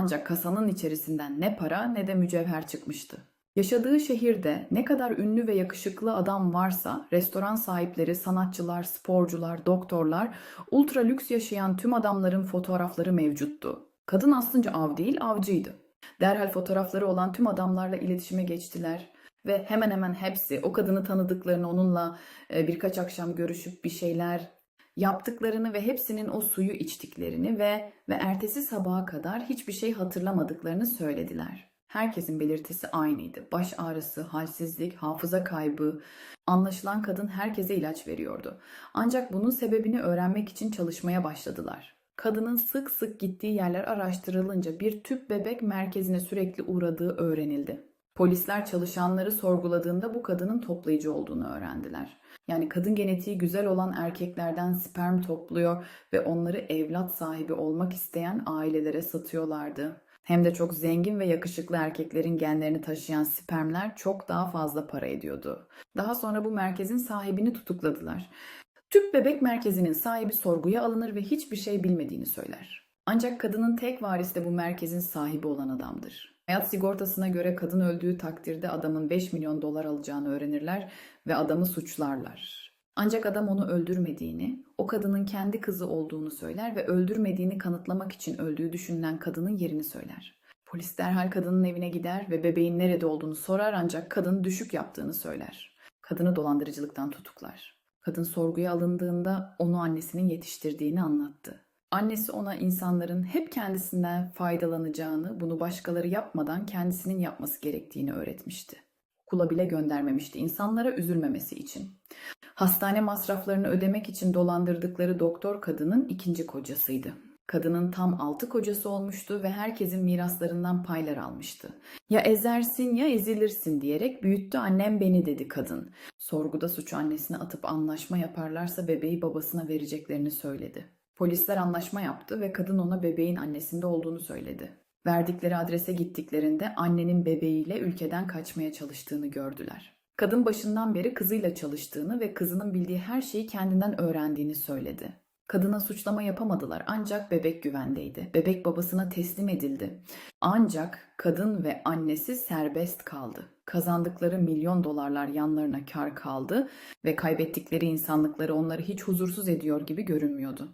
Ancak kasanın içerisinden ne para ne de mücevher çıkmıştı. Yaşadığı şehirde ne kadar ünlü ve yakışıklı adam varsa restoran sahipleri, sanatçılar, sporcular, doktorlar, ultra lüks yaşayan tüm adamların fotoğrafları mevcuttu. Kadın aslında av değil avcıydı. Derhal fotoğrafları olan tüm adamlarla iletişime geçtiler ve hemen hemen hepsi o kadını tanıdıklarını onunla e, birkaç akşam görüşüp bir şeyler yaptıklarını ve hepsinin o suyu içtiklerini ve ve ertesi sabaha kadar hiçbir şey hatırlamadıklarını söylediler. Herkesin belirtisi aynıydı. Baş ağrısı, halsizlik, hafıza kaybı. Anlaşılan kadın herkese ilaç veriyordu. Ancak bunun sebebini öğrenmek için çalışmaya başladılar. Kadının sık sık gittiği yerler araştırılınca bir tüp bebek merkezine sürekli uğradığı öğrenildi. Polisler çalışanları sorguladığında bu kadının toplayıcı olduğunu öğrendiler. Yani kadın genetiği güzel olan erkeklerden sperm topluyor ve onları evlat sahibi olmak isteyen ailelere satıyorlardı. Hem de çok zengin ve yakışıklı erkeklerin genlerini taşıyan spermler çok daha fazla para ediyordu. Daha sonra bu merkezin sahibini tutukladılar. Tüp bebek merkezinin sahibi sorguya alınır ve hiçbir şey bilmediğini söyler. Ancak kadının tek varisi de bu merkezin sahibi olan adamdır. Hayat sigortasına göre kadın öldüğü takdirde adamın 5 milyon dolar alacağını öğrenirler ve adamı suçlarlar. Ancak adam onu öldürmediğini, o kadının kendi kızı olduğunu söyler ve öldürmediğini kanıtlamak için öldüğü düşünülen kadının yerini söyler. Polis derhal kadının evine gider ve bebeğin nerede olduğunu sorar ancak kadın düşük yaptığını söyler. Kadını dolandırıcılıktan tutuklar. Kadın sorguya alındığında onu annesinin yetiştirdiğini anlattı. Annesi ona insanların hep kendisinden faydalanacağını, bunu başkaları yapmadan kendisinin yapması gerektiğini öğretmişti. Okula bile göndermemişti insanlara üzülmemesi için. Hastane masraflarını ödemek için dolandırdıkları doktor kadının ikinci kocasıydı. Kadının tam altı kocası olmuştu ve herkesin miraslarından paylar almıştı. Ya ezersin ya ezilirsin diyerek büyüttü annem beni dedi kadın. Sorguda suçu annesine atıp anlaşma yaparlarsa bebeği babasına vereceklerini söyledi. Polisler anlaşma yaptı ve kadın ona bebeğin annesinde olduğunu söyledi. Verdikleri adrese gittiklerinde annenin bebeğiyle ülkeden kaçmaya çalıştığını gördüler. Kadın başından beri kızıyla çalıştığını ve kızının bildiği her şeyi kendinden öğrendiğini söyledi. Kadına suçlama yapamadılar ancak bebek güvendeydi. Bebek babasına teslim edildi. Ancak kadın ve annesi serbest kaldı. Kazandıkları milyon dolarlar yanlarına kar kaldı ve kaybettikleri insanlıkları onları hiç huzursuz ediyor gibi görünmüyordu.